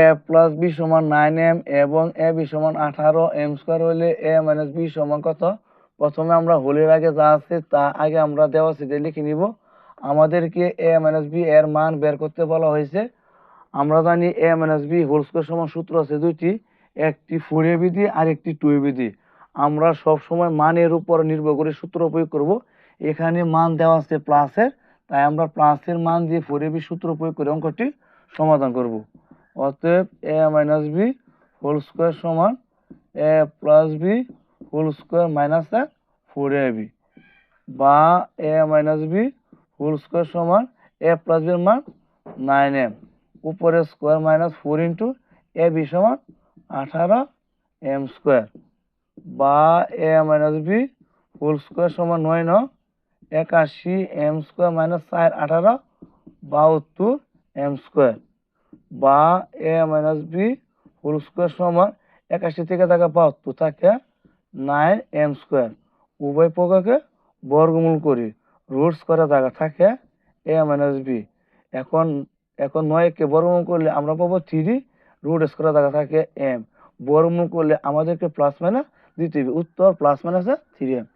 এ plus B সমান nine M এবং A B সমান আঠারো এম স্কোয়ার হলে এ মাইনাস বি সমান কত? প্রথমে আমরা হোলের আগে যা আছে তা আগে আমরা দেওয়া সেটা লিখে নিব। আমাদেরকে এ মাইনাস বি এর মান বের করতে বলা হয়েছে। আমরা জানি A minus B whole square সমান সূত্র আছে দুইটি, একটি ফোর এ বিধি আর একটি টু এ বিধি। আমরা সব সময় মানের উপর নির্ভর করে সূত্র প্রয়োগ করব। এখানে মান দেওয়া আছে প্লাসের তাই আমরা প্লাসের মান দিয়ে ফোর এ বি সূত্র প্রয়োগ করে অঙ্কটি সমাধান করব। অতএব A minus B whole square সমান A plus B whole square minus A four A B বা A minus B whole square সমান এ প্লাস বির মান নাইন এম উপরে square minus four into A B সমান আঠারো এম স্কোয়ার বা A minus B whole square সমান নয় ন একাশি এম স্কোয়ার মাইনাস চার আঠারো বাহাত্তর এম স্কোয়ার বা A minus B whole square সমান একাশি থেকে থাকে বাহাত্তর থাকে নাইন এম স্কোয়ার। উভয় পক্ষকে বর্গমূল করি রুটস করা জায়গা থাকে এ মাইনাস বি। এখন এখন নয়কে বর্গমূল করলে আমরা পাবো থ্রি, রুট করা জায়গা থাকে এম। বর্গমূল করলে আমাদেরকে প্লাস মাইনাস দিতে হবে, উত্তর প্লাস মাইনাস থ্রি এম।